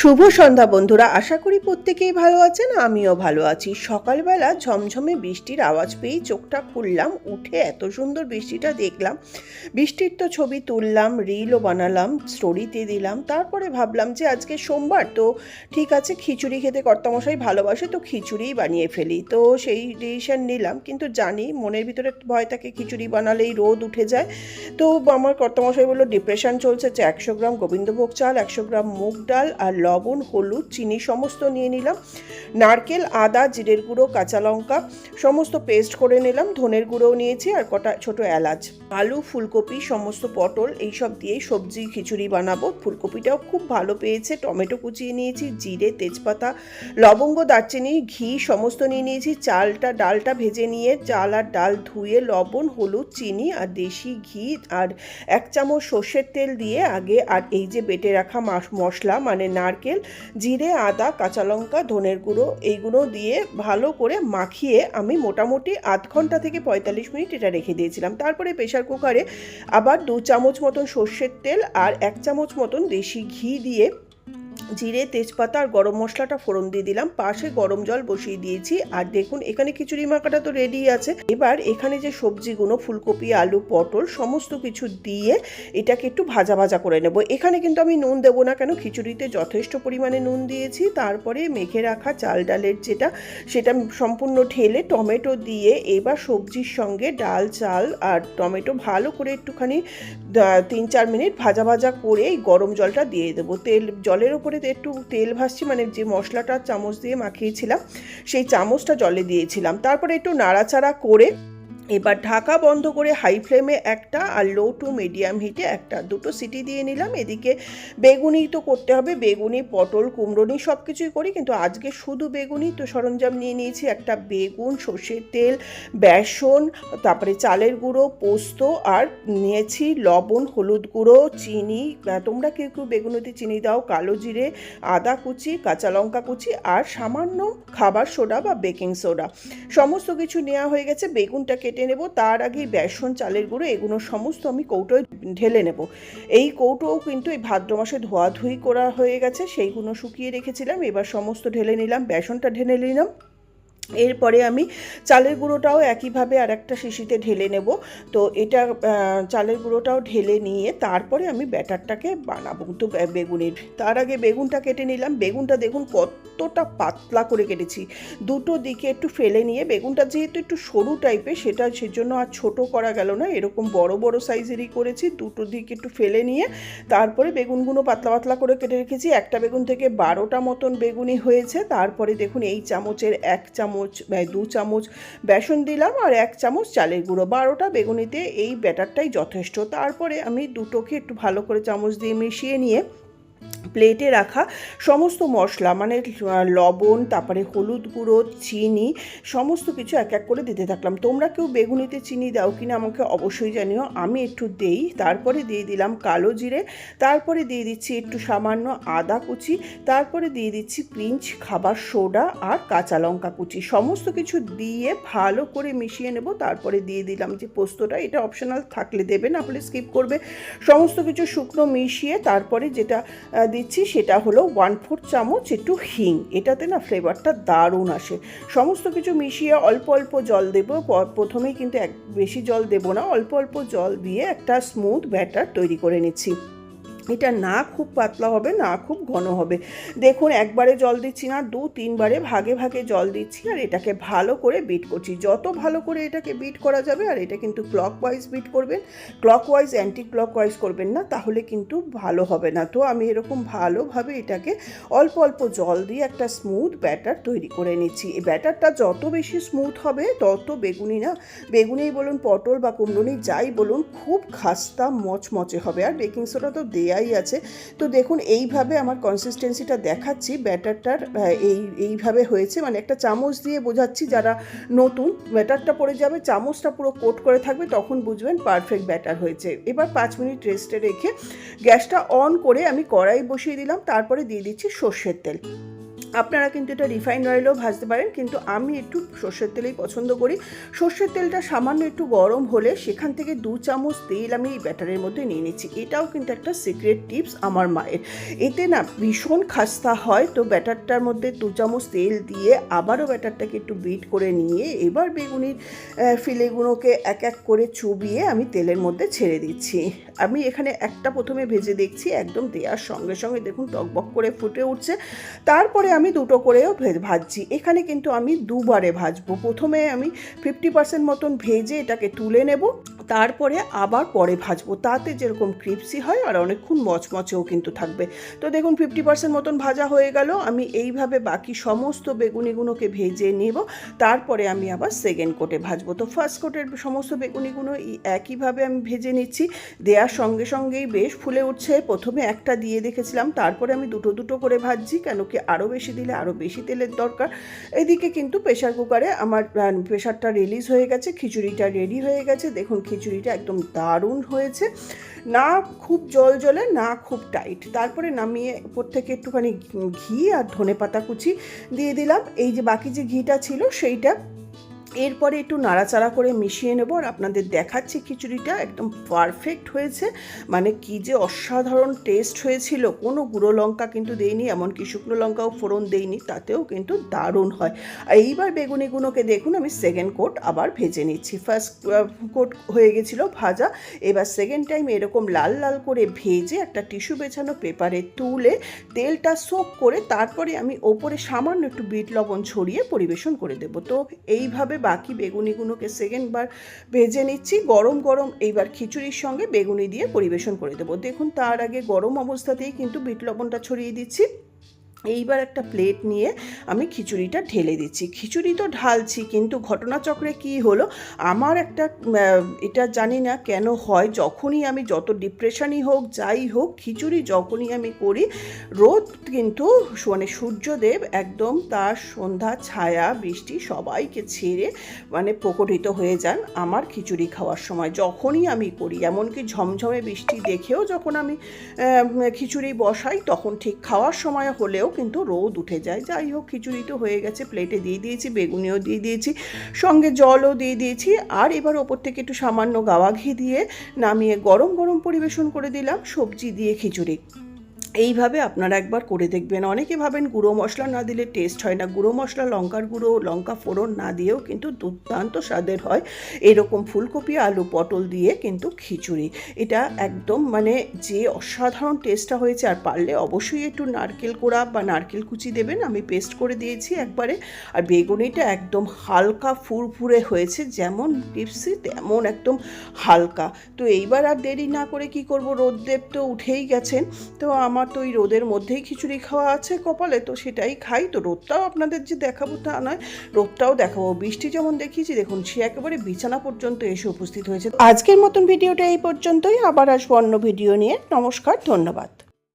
শুভ সন্ধ্যা, বন্ধুরা। আশা করি প্রত্যেকেই ভালো আছেন, আমিও ভালো আছি। সকালবেলা ঝমঝমে বৃষ্টির আওয়াজ পেয়েই চোখটা খুললাম, উঠে এত সুন্দর বৃষ্টিটা দেখলাম। বৃষ্টির তো ছবি তুললাম, রিলও বানালাম, স্টোরিতে দিলাম। তারপরে ভাবলাম যে আজকে সোমবার, তো ঠিক আছে, খিচুড়ি খেতে কর্তামশাই ভালোবাসে, তো খিচুড়িই বানিয়ে ফেলি। তো সেই ডিসিশন নিলাম, কিন্তু জানি মনের ভিতরে ভয় থাকে, খিচুড়ি বানালেই রোদ উঠে যায়। তো আমার কর্তামশাই বলল ডিপ্রেশন চলছে, যে একশো গ্রাম গোবিন্দভোগ চাল, একশো গ্রাম মুগ ডাল আর লবণ, হলুদ, চিনি সমস্ত নিয়ে নিলাম। নারকেল, আদা, জিরের গুঁড়ো, কাঁচা লঙ্কা সমস্ত পেস্ট করে নিলাম। ধনের গুঁড়োও নিয়েছি আর কটা ছোট এলাচ। আলু, ফুলকপি, সমস্ত পটল এইসব দিয়েই সবজি, খিচুড়ি বানাবো। ফুলকপিটাও খুব ভালো পেয়েছে। টমেটো কুচিয়ে নিয়েছি, জিরে, তেজপাতা, লবঙ্গ, দারচিনি, ঘি সমস্ত নিয়ে নিয়েছি। চালটা, ডালটা ভেজে নিয়ে চাল আর ডাল ধুয়ে লবণ, হলুদ, চিনি আর দেশি ঘি আর এক চামচ সর্ষের তেল দিয়ে আগে আর এই যে বেটে রাখা মশলা মানে নারকেল জিরে, আদা, কাঁচা লঙ্কা, ধনের গুঁড়ো এইগুলো দিয়ে ভালো করে মাখিয়ে আমি মোটামুটি আধ ঘণ্টা থেকে পঁয়তাল্লিশ মিনিট এটা রেখে দিয়েছিলাম। তারপরে প্রেশার কুকারে আবার দু চামচ মতন সর্ষের তেল আর এক চামচ মতন দেশি ঘি দিয়ে জিরে, তেজপাতা আর গরম মশলাটা ফোড়ন দিয়ে দিলাম। পাশে গরম জল বসিয়ে দিয়েছি। আর দেখুন, এখানে খিচুড়ি মাখাটা তো রেডি আছে। এবার এখানে যে সবজিগুলো, ফুলকপি, আলু, পটল, সমস্ত কিছু দিয়ে এটাকে একটু ভাজা ভাজা করে নেব। এখানে কিন্তু আমি নুন দেবো না কেন? খিচুড়িতে যথেষ্ট পরিমাণে নুন দিয়েছি। তারপরে মেখে রাখা চাল ডালের যেটা, সেটা সম্পূর্ণ ঢেলে টমেটো দিয়ে এবার সবজির সঙ্গে ডাল, চাল আর টমেটো ভালো করে একটুখানি তিন চার মিনিট ভাজা ভাজা করে এই গরম জলটা দিয়ে দেবো। তেল, জলের উপরে তো একটু তেল ভাসছি মানে যে মশলাটা চামচ দিয়ে মাখিয়েছিলাম, সেই চামচটা জলে দিয়েছিলাম। তারপরে একটু নাড়াচাড়া করে এবার ঢাকা বন্ধ করে হাই ফ্লেমে একটা আর লো টু মিডিয়াম হিটে একটা। দুটো সিটি দিয়ে নিলাম। এদিকে বেগুনি তো করতে হবে। বেগুনি, পটল কুমড়োনি সব কিছুই করি, কিন্তু আজকে শুধু বেগুনি তো সরঞ্জাম নিয়ে নিয়েছি। একটা বেগুন, সর্ষের তেল, বেসন, তারপরে চালের গুঁড়ো, পোস্ত, আর নিয়েছি লবণ, হলুদ গুঁড়ো, চিনি। তোমরা কেউ কেউ বেগুনিতে চিনি দাও, কালো জিরে, আদা কুচি, কাঁচা লঙ্কা কুচি, আর সামান্য খাবার সোডা বা বেকিং সোডা। সমস্ত কিছু নেওয়া হয়ে গেছে। বেগুনটা কেটে নেব তার আগে বেসন চালের গুঁড়ো এগুলো সমস্ত আমি কৌটোয় ঢেলে নেব। এই কৌটোও কিন্তু এই ভাদ্র মাসে ধোয়াধুয়ি করা হয়ে গেছে সেইগুলো শুকিয়ে রেখেছিলাম এবার সমস্ত ঢেলে নিলাম বেসনটা ঢেলে নিলাম। এরপরে আমি চালের গুঁড়োটাও একইভাবে আর একটা শিশিতে ঢেলে নেব। তো এটা চালের গুঁড়োটাও ঢেলে নিয়ে তারপরে আমি ব্যাটারটাকে বানাবো তো বেগুনের। তার আগে বেগুনটা কেটে নিলাম। বেগুনটা দেখুন কতটা পাতলা করে কেটেছি। দুটো দিকে একটু ফেলে নিয়ে বেগুনটা যেহেতু একটু সরু টাইপের সেটা সেজন্য আর ছোট করা গেল না। এরকম বড় বড় সাইজেরই করেছি। দুটো দিকে একটু ফেলে নিয়ে তারপরে বেগুনগুলো পাতলা পাতলা করে কেটে রেখেছি। একটা বেগুন থেকে বারোটা মতন বেগুনি হয়েছে। তারপরে দেখুন এই চামচের এক চামচ বা দু চামচ বেসন দিলাম আর এক চামচ চালের গুঁড়ো। বারোটা বেগুনিতে এই ব্যাটারটাই যথেষ্ট। তারপরে আমি দুটোকে একটু ভালো করে চামচ দিয়ে মিশিয়ে নিয়ে প্লেটে রাখা সমস্ত মশলা মানে লবণ, তারপরে হলুদ গুঁড়ো, চিনি, সমস্ত কিছু এক এক করে দিতে থাকলাম। তোমরা কেউ বেগুনিতে চিনি দাও কিনা আমাকে অবশ্যই জানিও, আমি একটু দেই। তারপরে দিয়ে দিলাম কালো জিরে, তারপরে দিয়ে দিচ্ছি একটু সামান্য আদা কুচি, তারপরে দিয়ে দিচ্ছি পিঞ্চ খাবার সোডা আর কাঁচা লঙ্কা কুচি। সমস্ত কিছু দিয়ে ভালো করে মিশিয়ে নেব, তারপরে দিয়ে দিলাম যে পোস্তটা, এটা অপশনাল থাকলে দেবে, না হলে স্কিপ করবে। সমস্ত কিছু শুকনো মিশিয়ে তারপরে যেটা দিচ্ছি, সেটা হলো ওয়ান ফোর চামচ একটু হিং। এটাতে না ফ্লেভারটা দারুণ আসে। সমস্ত কিছু মিশিয়ে অল্প অল্প জল দেবো। প্রথমেই কিন্তু এক, বেশি জল দেবো না, অল্প অল্প জল দিয়ে একটা স্মুথ ব্যাটার তৈরি করে নিচ্ছি। এটা না খুব পাতলা হবে, না খুব ঘন হবে। দেখুন, একবারে জল দিচ্ছি না, দু তিনবারে ভাগে ভাগে জল দিচ্ছি আর এটাকে ভালো করে বিট করছি। যত ভালো করে এটাকে বিট করা যাবে আর এটা কিন্তু ক্লক ওয়াইজ বিট করবেন clockwise anticlockwise করবেন না, তাহলে কিন্তু ভালো হবে না। তো আমি এরকম ভালোভাবে এটাকে অল্প অল্প জল দিয়ে একটা স্মুথ ব্যাটার তৈরি করে নিচ্ছি। এই ব্যাটারটা যত বেশি স্মুথ হবে, তত বেগুনি না, বেগুনেই বলুন, পটল বা কুমড়োনি, যাই বলুন, খুব খাস্তা মচমচে হবে। আর বেকিং সোডা তো দেয়াই আছে। তো দেখুন, এইভাবে আমার কনসিস্টেন্সিটা দেখাচ্ছি, ব্যাটারটার এই, এইভাবে হয়েছে। মানে একটা চামচ দিয়ে বোঝাচ্ছি যারা নতুন, ব্যাটারটা পড়ে যাবে, চামচটা পুরো কোট করে থাকবে, তখন বুঝবেন পারফেক্ট ব্যাটার হয়েছে। এবার পাঁচ মিনিট রেস্টে রেখে গ্যাসটা অন করে আমি কড়াই বসিয়ে দিলাম, তারপরে দিয়ে দিচ্ছি সর্ষের তেল। আপনারা কিন্তু এটা রিফাইন্ড অয়েলেও ভাজতে পারেন, কিন্তু আমি একটু সর্ষের তেলেই পছন্দ করি। সর্ষের তেলটা সামান্য একটু গরম হলে সেখান থেকে দু চামচ তেল আমি এই ব্যাটারের মধ্যে নিয়ে নিচ্ছি। এটাও কিন্তু একটা সিক্রেট টিপস আমার মায়ের। এতে না ভীষণ খাস্তা হয়, তো ব্যাটারটার মধ্যে দু চামচ তেল দিয়ে আবারও ব্যাটারটাকে একটু বিট করে নিয়ে এবার বেগুনির ফিলেগুলোকে এক এক করে চুবিয়ে আমি তেলের মধ্যে ছেড়ে দিচ্ছি। আমি এখানে একটা প্রথমে ভেজে দেখছি, একদম দেওয়ার সঙ্গে সঙ্গে দেখুন টকবক করে ফুটে উঠছে। তারপরে আমি দুটো করেও ভাজছি। এখানে কিন্তু আমি দুবারে ভাজবো। প্রথমে আমি ফিফটি পার্সেন্ট মতন ভেজে এটাকে তুলে নেব। তারপরে আবার পরে ভাজবো। তাতে যেরকম ক্রিপসি হয় আর অনেকক্ষণ মচমচেও কিন্তু থাকবে। তো দেখুন ফিফটি পার্সেন্ট মতন ভাজা হয়ে গেল। আমি এইভাবে বাকি সমস্ত বেগুনিগুলোকে ভেজে নেব। তারপরে আমি আবার সেকেন্ড কোটে ভাজবো। তো ফার্স্ট কোটের সমস্ত বেগুনিগুলো একইভাবে আমি ভেজে নিচ্ছি। দেওয়ার সঙ্গে সঙ্গেই বেশ ফুলে উঠছে। প্রথমে একটা দিয়ে দেখেছিলাম। তারপরে আমি দুটো দুটো করে ভাজছি, কেন কি আরও বেশি দিলে আরও বেশি তেলের দরকার। এদিকে কিন্তু প্রেশার কুকারে আমার প্রেশারটা রিলিজ হয়ে গেছে, খিচুড়িটা রেডি হয়ে গেছে। দেখুন খিচুড়িটা একদম দারুণ হয়েছে। না খুব জল জলে, না খুব টাইট। তারপরে নামিয়ে উপর থেকে একটুখানি ঘি আর ধনে পাতা কুচি দিয়ে দিলাম। এই যে বাকি যে ঘিটা ছিল, সেইটা এরপরে একটু নাড়াচাড়া করে মিশিয়ে নেব আর আপনাদের দেখাচ্ছি খিচুড়িটা একদম পারফেক্ট হয়েছে। মানে কি যে অসাধারণ টেস্ট হয়েছিল। কোনো গুঁড়ো লঙ্কা কিন্তু দেইনি, এমনকি শুকনো লঙ্কাও ফোড়ন দেইনি, তাতেও কিন্তু দারুণ হয়। আর এইবার বেগুনিগুলোকে দেখুন, আমি সেকেন্ড কোট আবার ভেজে নিচ্ছি। ফার্স্ট কোট হয়ে গেছিল ভাজা। এবার সেকেন্ড টাইম এরকম লাল লাল করে ভেজে একটা টিস্যু বেছানো পেপারে তুলে তেলটা সোক করে তারপরে আমি ওপরে সামান্য একটু বিট লবণ ছড়িয়ে পরিবেশন করে দেবো। তো এইভাবে বাকি বেগুনিগুলোকে সেকেন্ড বার ভেজে নিচ্ছি। গরম গরম এইবার খিচুড়ির সঙ্গে বেগুনি দিয়ে পরিবেশন করে দেবো। দেখুন, তার আগে গরম অবস্থাতেই কিন্তু বিট লবণটা ছড়িয়ে দিচ্ছি। এইবার একটা প্লেট নিয়ে আমি খিচুড়িটা ঢেলে দিচ্ছি। খিচুড়ি তো ঢালছি, কিন্তু ঘটনাচক্রে কি হলো? আমার একটা এটা জানি না কেন হয়, যখনই আমি যত ডিপ্রেশনই হোক, যাই হোক, খিচুড়ি যখনই আমি করি, রোদ কিন্তু মানে সূর্যদেব একদম তার সন্ধ্যা, ছায়া, বৃষ্টি সবাইকে ছেড়ে মানে প্রকটিত হয়ে যান আমার খিচুড়ি খাওয়ার সময়। যখনই আমি করি, এমনকি ঝমঝমে বৃষ্টি দেখেও যখন আমি খিচুড়ি বসাই, তখন ঠিক খাওয়ার সময় হলেও কিন্তু রোদ উঠে যায়। যাই হোক, খিচুড়ি তো হয়ে গেছে, প্লেটে দিয়ে দিয়েছি, বেগুনিও দিয়ে দিয়েছি, সঙ্গে জলও দিয়ে দিয়েছি, আর এবার ওপর থেকে একটু সামান্য গাওয়া ঘি দিয়ে নামিয়ে গরম গরম পরিবেশন করে দিলাম সবজি দিয়ে খিচুড়ি। এইভাবে আপনারা একবার করে দেখবেন। অনেকে ভাবেন গুঁড়ো মশলা না দিলে টেস্ট হয় না। গুঁড়ো মশলা, লঙ্কার গুঁড়ো, লঙ্কা ফোড়ন না দিয়েও কিন্তু দুর্দান্ত স্বাদের হয়। এরকম ফুলকপি, আলু, পটল দিয়ে কিন্তু খিচুড়ি। এটা একদম মানে যে অসাধারণ টেস্টটা হয়েছে, আর পারলে অবশ্যই একটু নারকেল কোড়া বা নারকেল কুচি দেবেন। আমি পেস্ট করে দিয়েছি একবারে। আর বেগুনিটা একদম হালকা ফুরফুরে হয়েছে, যেমন টিপসি তেমন একদম হালকা। তো এইবার আর দেরি না করে কি করব? রোদদেব তো উঠেই গেছেন। তো আমার তো ওই রোদের মধ্যেই খিচুড়ি খাওয়া আছে কপালে, তো সেটাই খাই। তো রোদটাও আপনাদের যে দেখাবো তা নয়, রোদটাও দেখাবো। বৃষ্টি যেমন দেখিয়েছি, দেখুন, সে একেবারে বিছানা পর্যন্ত এসে উপস্থিত হয়েছে। আজকের মতন ভিডিওটা এই পর্যন্তই। আবার আসব অন্য ভিডিও নিয়ে। নমস্কার, ধন্যবাদ।